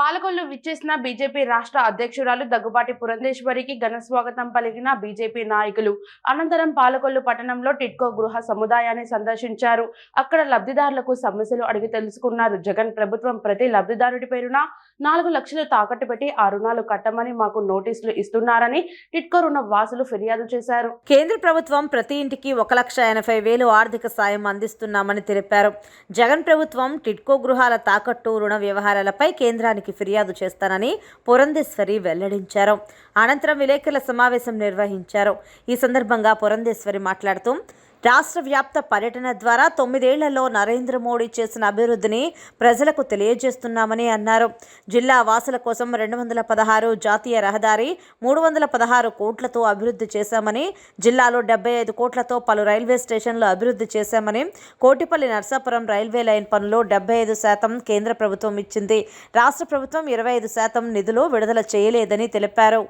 పాలకొల్లు విచ్చేసిన బీజేపీ రాష్ట్ర అధ్యక్షురాలు దగ్గుబాటి పురంధేశ్వరికి ఘన స్వాగతం పలికిన బీజేపీ నాయకులు. అనంతరం పాలకొల్లు పట్టణంలో టిట్కో గృహ సముదాయాన్ని సందర్శించారు. అక్కడ లబ్ధిదారులకు సమస్యలు అడిగి తెలుసుకున్నారు. జగన్ ప్రభుత్వం ప్రతి లబ్ధిదారుడి పేరున నాలుగు లక్షలు తాకట్టు పెట్టి ఆ రుణాలు కట్టమని మాకు నోటీసులు ఇస్తున్నారని టిట్కో రుణ వాసులు ఫిర్యాదు చేశారు. కేంద్ర ప్రభుత్వం ప్రతి ఇంటికి ఒక లక్ష ఎనభై వేలు ఆర్థిక సాయం అందిస్తున్నామని తెలిపారు. జగన్ ప్రభుత్వం టిట్కో గృహాల తాకట్టు రుణ వ్యవహారాలపై కేంద్రానికి ఫిర్యాదు చేస్తానని పురంధేశ్వరి వెల్లడించారు. అనంతరం విలేకరుల సమావేశం నిర్వహించారు. ఈ సందర్భంగా పురంధేశ్వరి మాట్లాడుతూ రాష్ట్ర వ్యాప్త పర్యటన ద్వారా తొమ్మిదేళ్ళలో నరేంద్ర మోడీ చేసిన అభివృద్ధిని ప్రజలకు తెలియజేస్తున్నామని అన్నారు. జిల్లా వాసుల కోసం రెండు వందల పదహారు జాతీయ రహదారి మూడు వందల పదహారు కోట్లతో అభివృద్ధి చేశామని జిల్లాలో డెబ్బై ఐదు కోట్లతో పలు రైల్వే స్టేషన్లు అభివృద్ధి చేశామని కోటిపల్లి నర్సాపురం రైల్వే లైన్ పనులు డెబ్బై ఐదు శాతం కేంద్ర ప్రభుత్వం ఇచ్చింది. రాష్ట్ర ప్రభుత్వం ఇరవై ఐదు శాతం నిధులు విడుదల చేయలేదని తెలిపారు.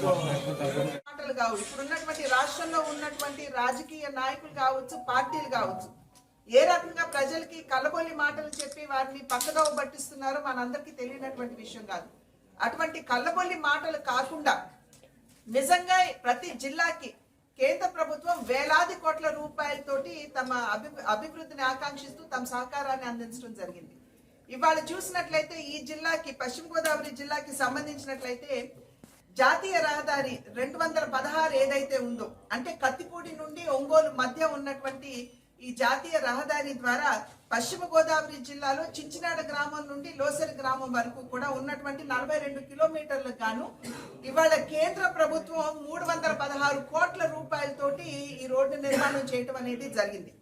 మాటలు కావచ్చు ఇప్పుడు ఉన్నటువంటి రాష్ట్రంలో ఉన్నటువంటి రాజకీయ నాయకులు కావచ్చు పార్టీలు కావచ్చు ఏ రకంగా ప్రజలకి కలబోలి మాటలు చెప్పి వారిని పక్కగా పట్టిస్తున్నారో మనందరికీ తెలియనటువంటి విషయం కాదు. అటువంటి కళ్ళబొల్లి మాటలు కాకుండా నిజంగా ప్రతి జిల్లాకి కేంద్ర ప్రభుత్వం వేలాది కోట్ల రూపాయలతోటి తమ అభి అభివృద్ధిని ఆకాంక్షిస్తూ తమ సహకారాన్ని అందించడం జరిగింది. ఇవాళ చూసినట్లయితే ఈ జిల్లాకి పశ్చిమ గోదావరి జిల్లాకి సంబంధించినట్లయితే జాతీయ రహదారి రెండు వందల పదహారు ఏదైతే ఉందో అంటే కత్తిపూడి నుండి ఒంగోలు మధ్య ఉన్నటువంటి ఈ జాతీయ రహదారి ద్వారా పశ్చిమ గోదావరి జిల్లాలో చించినాడ గ్రామం నుండి లోసరి గ్రామం వరకు కూడా ఉన్నటువంటి నలభై రెండు కిలోమీటర్లకు గాను ఇవాళ కేంద్ర ప్రభుత్వం మూడు వందల పదహారు కోట్ల రూపాయలతోటి ఈ రోడ్డు నిర్మాణం చేయటం అనేది జరిగింది.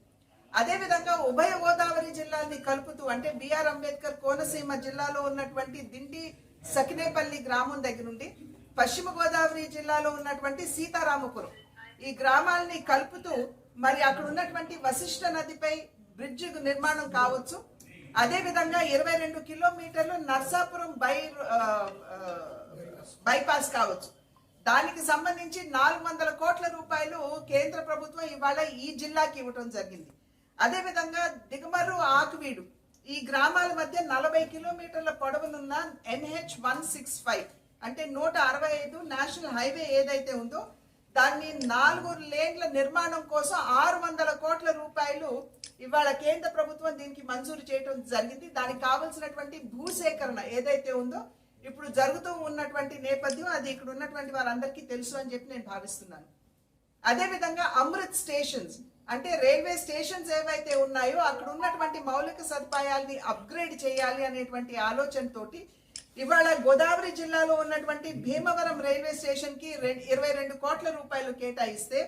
అదేవిధంగా ఉభయ గోదావరి జిల్లాల్ని కలుపుతూ అంటే బిఆర్ అంబేద్కర్ కోనసీమ జిల్లాలో ఉన్నటువంటి దిండి సకినేపల్లి గ్రామం దగ్గర నుండి పశ్చిమ గోదావరి జిల్లాలో ఉన్నటువంటి సీతారామపురం ఈ గ్రామాల్ని కలుపుతూ మరి అక్కడ ఉన్నటువంటి వశిష్ఠ నదిపై బ్రిడ్జ్ నిర్మాణం కావచ్చు. అదే విధంగా ఇరవై రెండు కిలోమీటర్లు నర్సాపురం బై బైపాస్ కావచ్చు. దానికి సంబంధించి నాలుగు వందల కోట్ల రూపాయలు కేంద్ర ప్రభుత్వం ఇవాళ ఈ జిల్లాకి ఇవ్వడం జరిగింది. అదేవిధంగా దిగమరు ఆకువీడు. ఈ గ్రామాల మధ్య నలభై కిలోమీటర్ల పొడవునున్న ఎన్హెచ్ వన్ సిక్స్ ఫైవ్ అంటే నూట అరవై ఐదు నేషనల్ హైవే ఏదైతే ఉందో దాన్ని నాలుగు లేన్ల నిర్మాణం కోసం ఆరు వందల కోట్ల రూపాయలు ఇవాళ కేంద్ర ప్రభుత్వం దీనికి మంజూరు చేయడం జరిగింది. దానికి కావలసినటువంటి భూసేకరణ ఏదైతే ఉందో ఇప్పుడు జరుగుతూ ఉన్నటువంటి నేపథ్యం అది ఇక్కడ ఉన్నటువంటి వారందరికీ తెలుసు అని చెప్పి నేను భావిస్తున్నాను. అదేవిధంగా అమృత్ స్టేషన్స్ అంటే రైల్వే స్టేషన్స్ ఏవైతే ఉన్నాయో అక్కడ ఉన్నటువంటి మౌలిక సదుపాయాల్ని అప్గ్రేడ్ చేయాలి అనేటువంటి ఆలోచనతోటి ఇవాళ గోదావరి జిల్లాలో ఉన్నటువంటి భీమవరం రైల్వే స్టేషన్కి ఇరవై రెండు కోట్ల రూపాయలు కేటాయిస్తే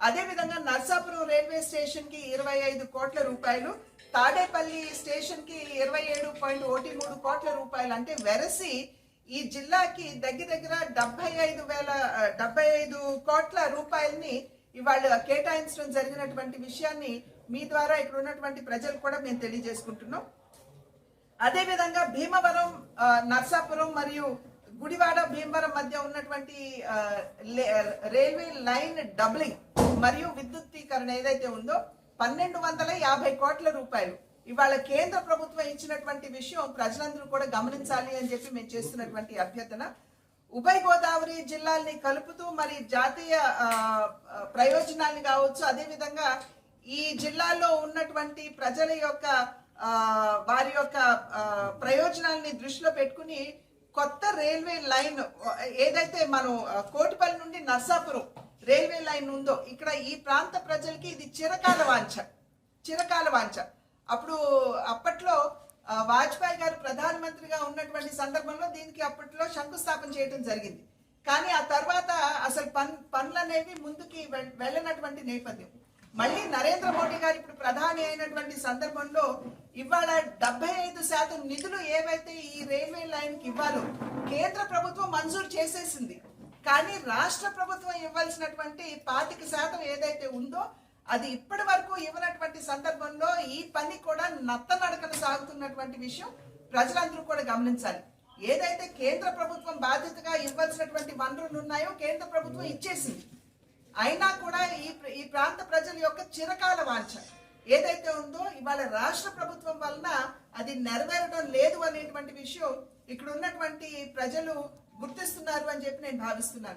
అదేవిధంగా నర్సాపురం రైల్వే స్టేషన్కి ఇరవై ఐదు కోట్ల రూపాయలు తాడేపల్లి స్టేషన్కి ఇరవై ఏడు పాయింట్ ఒకటి మూడు కోట్ల రూపాయలు అంటే వెరసి ఈ జిల్లాకి దగ్గర దగ్గర డెబ్బై ఐదు వేల డెబ్బై ఐదు కోట్ల రూపాయలని ఇవాళ కేటాయించడం జరిగినటువంటి విషయాన్ని మీ ద్వారా ఇక్కడ ఉన్నటువంటి ప్రజలు కూడా మేము తెలియజేసుకుంటున్నాం. అదేవిధంగా భీమవరం నర్సాపురం మరియు గుడివాడ భీమవరం మధ్య ఉన్నటువంటి రైల్వే లైన్ డబ్లింగ్ మరియు విద్యుత్తీకరణ ఏదైతే ఉందో పన్నెండు వందల యాభై కోట్ల రూపాయలు. ఇవాళ కేంద్ర ప్రభుత్వం ఇచ్చినటువంటి విషయం ప్రజలందరూ కూడా గమనించాలి అని చెప్పి మేము చేస్తున్నటువంటి అభ్యర్థన. ఉభయ గోదావరి జిల్లాల్ని కలుపుతూ మరి జాతీయ ప్రయోజనాల్ని కావచ్చు అదేవిధంగా ఈ జిల్లాలో ఉన్నటువంటి ప్రజల యొక్క వారి యొక్క ప్రయోజనాల్ని దృష్టిలో పెట్టుకుని కొత్త రైల్వే లైన్ ఏదైతే మనం కోటిపల్లి నుండి నర్సాపురం రైల్వే లైన్ ఉందో ఇక్కడ ఈ ప్రాంత ప్రజలకి ఇది చిరకాల వాంఛ చిరకాల వాంఛ. అప్పుడు అప్పట్లో వాజ్పేయి గారు ప్రధానమంత్రిగా ఉన్నటువంటి సందర్భంలో దీనికి అప్పట్లో శంకుస్థాపన చేయడం జరిగింది. కానీ ఆ తర్వాత అసలు పన్ పనులు అనేవి ముందుకి వెల్- వెళ్ళనటువంటి నేపథ్యం. మళ్ళీ నరేంద్ర మోడీ గారు ఇప్పుడు ప్రధాని అయినటువంటి సందర్భంలో ఇవాళ డెబ్బై ఐదు శాతం నిధులు ఏవైతే ఈ రైల్వే లైన్కి ఇవ్వాలో కేంద్ర ప్రభుత్వం మంజూరు చేసేసింది. కానీ రాష్ట్ర ప్రభుత్వం ఇవ్వాల్సినటువంటి పాతిక శాతం ఏదైతే ఉందో అది ఇప్పటి వరకు ఇవ్వనటువంటి సందర్భంలో ఈ పని కూడా నత్తనడకన సాగుతున్నటువంటి విషయం ప్రజలందరూ కూడా గమనించాలి. ఏదైతే కేంద్ర ప్రభుత్వం బాధ్యతగా ఇవ్వాల్సినటువంటి వనరులు ఉన్నాయో కేంద్ర ప్రభుత్వం ఇచ్చేసింది. అయినా కూడా ఈ ఈ ప్రాంత ప్రజల యొక్క చిరకాల వాంఛ ఏదైతే ఉందో ఇవాళ రాష్ట్ర ప్రభుత్వం వలన అది నెరవేరడం లేదు అనేటువంటి విషయం ఇక్కడ ఉన్నటువంటి ప్రజలు గుర్తిస్తున్నారు అని చెప్పి నేను భావిస్తున్నాను.